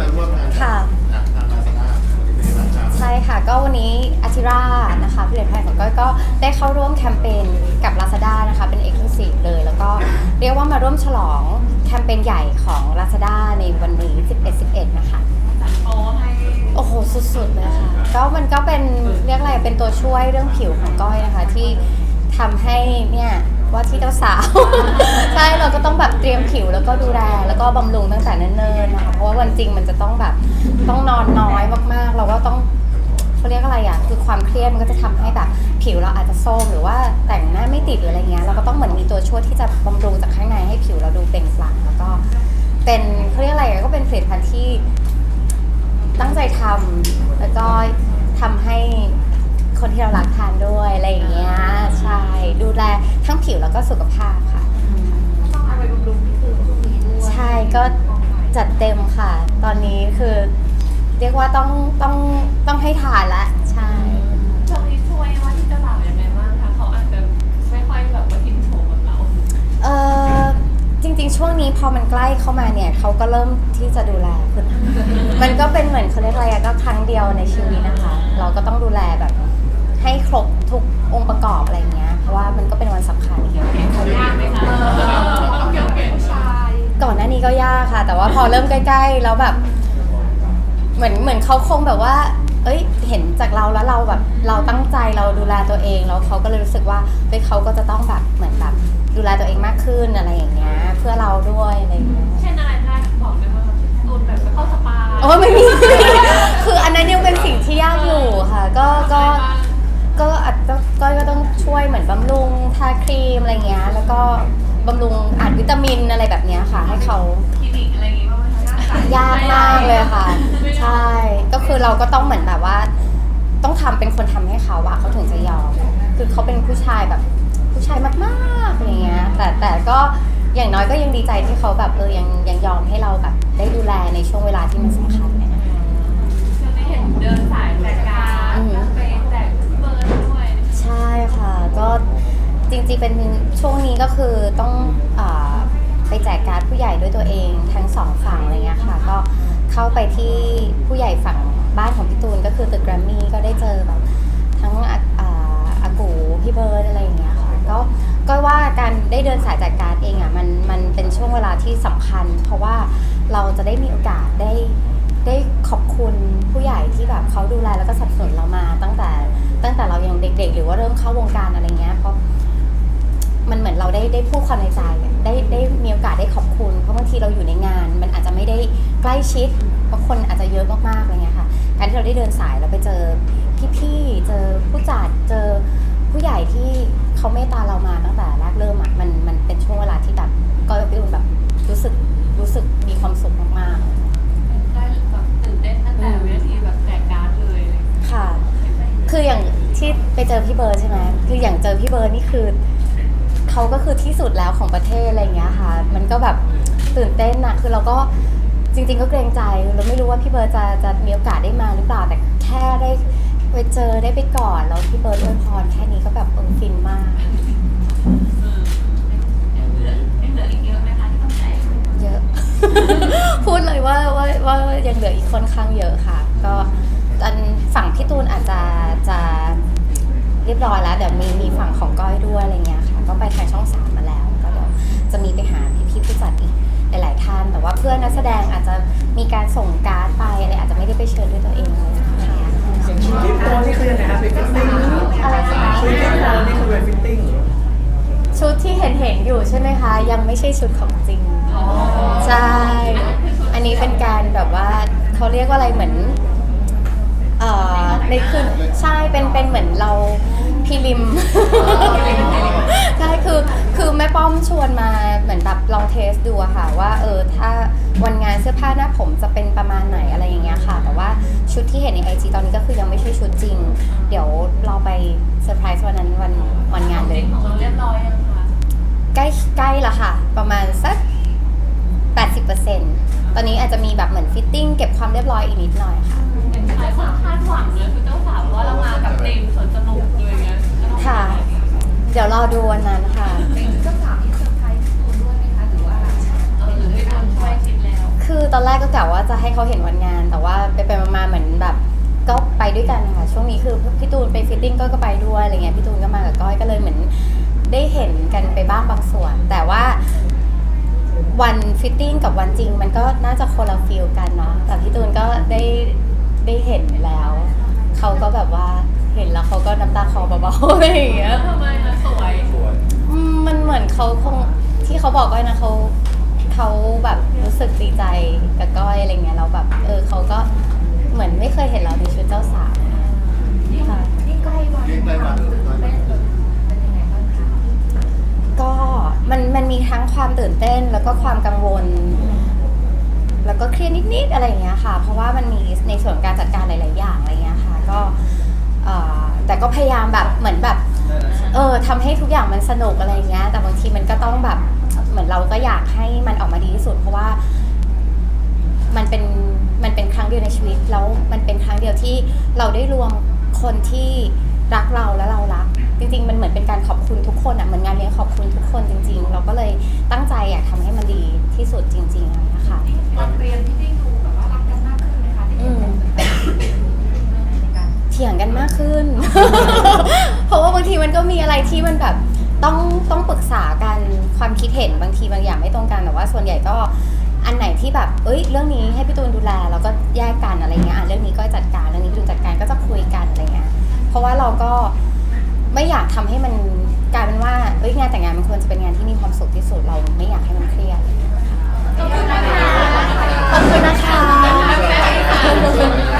มาร่วมงานกับค่ะอะทางลาซาด้าวันนี้เป็นไงบ้างครับใช่ค่ะ ก็วันนี้อาทิรานะคะผลิตภัณฑ์ของก้อยก็ได้เข้าร่วมแคมเปญกับ Lazada นะคะเป็น Exclusive เลย แล้วก็เรียกว่ามาร่วมฉลองแคมเปญใหญ่ของ Lazada ในวันนี้ 11-11 นะคะ จัดโปรให้โอ้โห สุดๆเลยค่ะ ก็มันก็เป็นเรียกอะไรเป็นตัวช่วยเรื่องผิวของก้อยนะคะ ที่ทำให้เนี่ย ว่าที่เจ้าสาว ใช่เราก็ต้องแบบเตรียมผิวแล้วก็ดูแลแล้วก็บำรุงตั้งแต่เนิ่นๆนะคะเพราะว่าวันจริงมันจะต้องแบบต้องนอนน้อยมากๆ เราก็ต้องเขาเรียกอะไรอะคือความเครียดมันก็จะทำให้แบบผิวเราอาจจะโทรมหรือว่าแต่งหน้าไม่ติดหรืออะไรเงี้ยเราก็ต้องเหมือนมีตัวช่วยที่จะบำรุงจากข้างในให้ผิวเราดูเปล่งปลั่งแล้วก็เป็นเขาเรียกอะไรอะก็เป็นผลิตภัณฑ์ที่ ตั้งใจทำแล้วก็ทำให้คนที่เรารักท ดูแลทั้งผิวแล้วก็สุขภาพค่ะ ต้องเอาไปบำรุงที่คือช่วงนี้ด้วยใช่ก็จัดเต็มค่ะ ตอนนี้คือ เรียกว่าต้องต้องต้องให้ทานละใช่ ช่วงนี้ช่วยว่าที่เจ้าบ่าวยังไงบ้างคะเขาอาจจะไม่ค่อยแบบว่าอินโทรกับเราเออจริงๆ ช่วงนี้พอมันใกล้เข้ามาเนี่ยเขาก็เริ่มที่จะดูแลขึ้น มันก็เป็นเหมือนเขาเรียกอะไรอะก็ครั้งเดียวในชีวิตนะคะ เราก็ต้องดูแลแบบ ให้ครบทุกองค์ประกอบอะไรเงี้ยเพราะว่ามันก็เป็นวันสำคัญเขายากไหมคะต้องเกี่ยวกับผู้ชายก่อนหน้านี้ก็ยากค่ะ แต่ว่าพอเริ่มใกล้ๆแล้วแบบ เหมือนเหมือนเขาคงแบบว่า เอ้ย เห็นจากเราแล้วเราแบบ เราตั้งใจเราดูแลตัวเองแล้วเขาก็เลยรู้สึกว่าเฮ้ยเขาก็จะต้องแบบเหมือนแบบดูแลตัวเองมากขึ้นอะไรอย่างเงี้ย วยเหมือนบำรุงทาครีมอะไรเงี้ย แล้วก็บำรุงอาจวิตามินอะไรแบบเนี้ยค่ะ ให้เขาคลินิกอะไรอย่างงี้บ้างไหมคะยากมากเลยค่ะ ใช่ ก็คือเราก็ต้องเหมือนแบบว่า ต้องทำเป็นคนทำให้เขาอะเขาถึงจะยอม คือเขาเป็นผู้ชายแบบผู้ชายมากๆอะไรเงี้ย แต่แต่ก็อย่างน้อยก็ยังดีใจที่เขาแบบเออยังยังยอมให้เราแบบได้ดูแลในช่วงเวลาที่มันสำคัญเนะคะช่วงนี้เห็นเดินส ริงๆเป็นช่วงนี้ก็คือต้องอาไปแจกการ์ดผู้ใหญ่ด้วยตัวเองทั้งสองฝั่งอะไรเงี้ยค่ะ ก็เข้าไปที่ผู้ใหญ่ฝั่งบ้านของพี่ตูนก็คือตึกแกรมมี่ก็ได้เจอแบบทั้งอาอาอากูพี่เบิร์ดอะไรอย่างเงี้ยค่ะก็ก็ว่าการได้เดินสายแจกการ์ดเองอะมันมันเป็นช่วงเวลาที่สำคัญ เพราะว่าเราจะได้มีโอกาสได้ได้ขอบคุณผู้ใหญ่ที่แบบเขาดูแลแล้วก็สนับสนุนเรามาตั้งแต่ตั้งแต่เรายังเด็ก ๆ หรือว่าเริ่มเข้าวงการอะไรเงี้ยเพราะ มันเหมือนเราได้ได้พูดความในใจอะได้ได้มีโอกาสได้ขอบคุณ เพราะบางทีเราอยู่ในงาน มันอาจจะไม่ได้ใกล้ชิด เพราะคนอาจจะเยอะมากๆอะไรเงี้ยค่ะการที่เราได้เดินสายเราไปเจอพี่ๆเจอผู้จัดเจอผู้ใหญ่ที่เขาเมตตาเรามาตั้งแต่แรกเริ่มอะมันมันเป็นช่วงเวลาที่แบบก็พี่อุ่นแบบรู้สึกรู้สึกมีความสุขมากๆได้แบบตื่นเต้นตั้งแต่วินาทีแบบแจกการ์ดเลยค่ะ คืออย่างที่ไปเจอพี่เบิร์ดใช่ไหมคืออย่างเจอพี่เบิร์ดนี่คือ เขาก็คือที่สุดแล้วของประเทศอะไรอย่างเงี้ยค่ะ มันก็แบบตื่นเต้นอะคือเราก็จริง ๆ ก็เกรงใจเราไม่รู้ว่าพี่เบิร์ดจะจะมีโอกาสได้มาหรือเปล่าแต่แค่ได้ไปเจอได้ไปกอดแล้วพี่เบิร์ดอวยพรแค่นี้ก็แบบเออฟินมากยังเหลือยังเหลืออีกเยอะไหมคะที่ต้องแจกเยอะ พูดเลยว่าว่าว่ายังเหลืออีกค่อนข้างเยอะค่ะ ก็อันฝั่งพี่ตูนอาจจะจะเรียบร้อยแล้วเดี๋ยวมีมีฝั่งของก้อยด้วยอะไรเงี้ยค่ะ ก็ไปทางช่องสามมาแล้ว ก็เดี๋ยวจะมีไปหาพี่พี่ๆผู้จัดอีกหลายๆท่าน แต่ว่าเพื่อนนักแสดงอาจจะมีการส่งการ์ดไปอะไรอาจจะไม่ได้ไปเชิญด้วยตัวเองเลยค่ะฟิตโตนี่คือยังไงครับเป็นฟิตติ้งเหรอครับอะไรนะคะชุดฟิตโตนี่คือเป็นฟิตติ้งเหรอชุดที่เห็นเห็นๆอยู่ใช่ไหมคะ ยังไม่ใช่ชุดของจริงใช่อันนี้เป็นการแบบว่าเขาเรียกว่าอะไรเหมือนเอ่อในคืนใช่เป็นเป็นเหมือนเรา พิลิมใช่คือคือแม่ป้อมชวนมาเหมือนแบบลองเทสดูอะค่ะว่าเออถ้าวันงานเสื้อผ้าหน้าผมจะเป็นประมาณไหนอะไรอย่างเงี้ยค่ะ แต่ว่าชุดที่เห็นในไอจีตอนนี้ก็คือยังไม่ใช่ชุดจริง เดี๋ยวเราไปเซอร์ไพรส์วันนั้นวันวันงานเลยของเราเรียบร้อยยังคะใกล้ใกล้ละค่ะ ประมาณสัก 80%ตอนนี้อาจจะมีแบบเหมือนฟิตติ้งเก็บความเรียบร้อยอีกนิดหน่อยค่ะเห็นหลายคนคาดหวังเลยคือเจ้าสาวเพราะว่าเรามากับธีมสวนสนุกเลยไง ค่ะ เดี๋ยวรอดูวันนั้นค่ะ เจ้าสาวที่เซอร์ไพรส์ตูนด้วยไหมคะหรือว่าเออหรือให้ตูนช่วยคิดแล้ว คือตอนแรกก็กะว่าจะให้เขาเห็นวันงาน แต่ว่าไปไปๆมาๆเหมือนแบบ ก็ไปด้วยกันค่ะ ช่วงนี้คือพี่ตูนไปฟิตติ้งก้อยก็ไปด้วยอะไรเงี้ยพี่ตูนก็มากับก้อยก็เลยเหมือนได้เห็นกันไปบ้างบางส่วน แต่ว่าวันฟิตติ้งกับวันจริง มันก็น่าจะคนละฟีลกันเนาะแต่พี่ตูนก็ได้ได้เห็นแล้ว เขาก็แบบว่า เห็นแล้วเขาก็น้ำตาคลอเบาๆอะไรอย่างเงี้ย ทำไมล่ะสวยสวยอืมมันเหมือนเขาคงที่เขาบอกก้อยนะเขาเขาแบบรู้สึกดีใจกับก้อยอะไรเงี้ยแล้วแบบ เออเขาก็เหมือนไม่เคยเห็นเราในชุดเจ้าสาวค่ะนี่ใกล้วันยิ่งใกล้วันเลยใกล้วันเลยเป็นยังไงบ้างคะก็มันมันมีทั้งความตื่นเต้นแล้วก็ความกังวล แล้วก็เครียดนิดๆอะไรอย่างเงี้ยค่ะ เพราะว่ามันมีในส่วนของการจัดการหลาย ๆ อย่างอะไรเงี้ยค่ะ ก็เอ่อ แต่ก็พยายามแบบเหมือนแบบ เออทำให้ทุกอย่างมันสนุกอะไรเงี้ย แต่บางทีมันก็ต้องแบบเหมือนเราก็อยากให้มันออกมาดีที่สุด เพราะว่า มันเป็นมันเป็นครั้งเดียวในชีวิตแล้วมันเป็นครั้งเดียวที่เราได้รวมคนที่รักเราและเรารัก จริง ๆ มันเหมือนเป็นการขอบคุณทุกคนอะเหมือนงานเลี้ยงขอบคุณ ก็มีอะไรที่มันแบบต้องต้องปรึกษากันความคิดเห็นบางทีบางอย่างไม่ตรงกันแต่ว่าส่วนใหญ่ก็อันไหนที่แบบ เอ้ย เรื่องนี้ให้พี่ตูนดูแลแล้วก็แยกกันอะไรเงี้ยอะเรื่องนี้ก็จัดการเรื่องนี้พี่ตูนจัดการก็จะคุยกันอะไรเงี้ย เพราะว่าเราก็ไม่อยากทำให้มันกลายเป็นว่าเอ้ยงานแต่งงานมันควรจะเป็นงานที่มีความสุขที่สุดเราไม่อยากให้มันเครียดขอบคุณนะคะขอบคุณนะคะ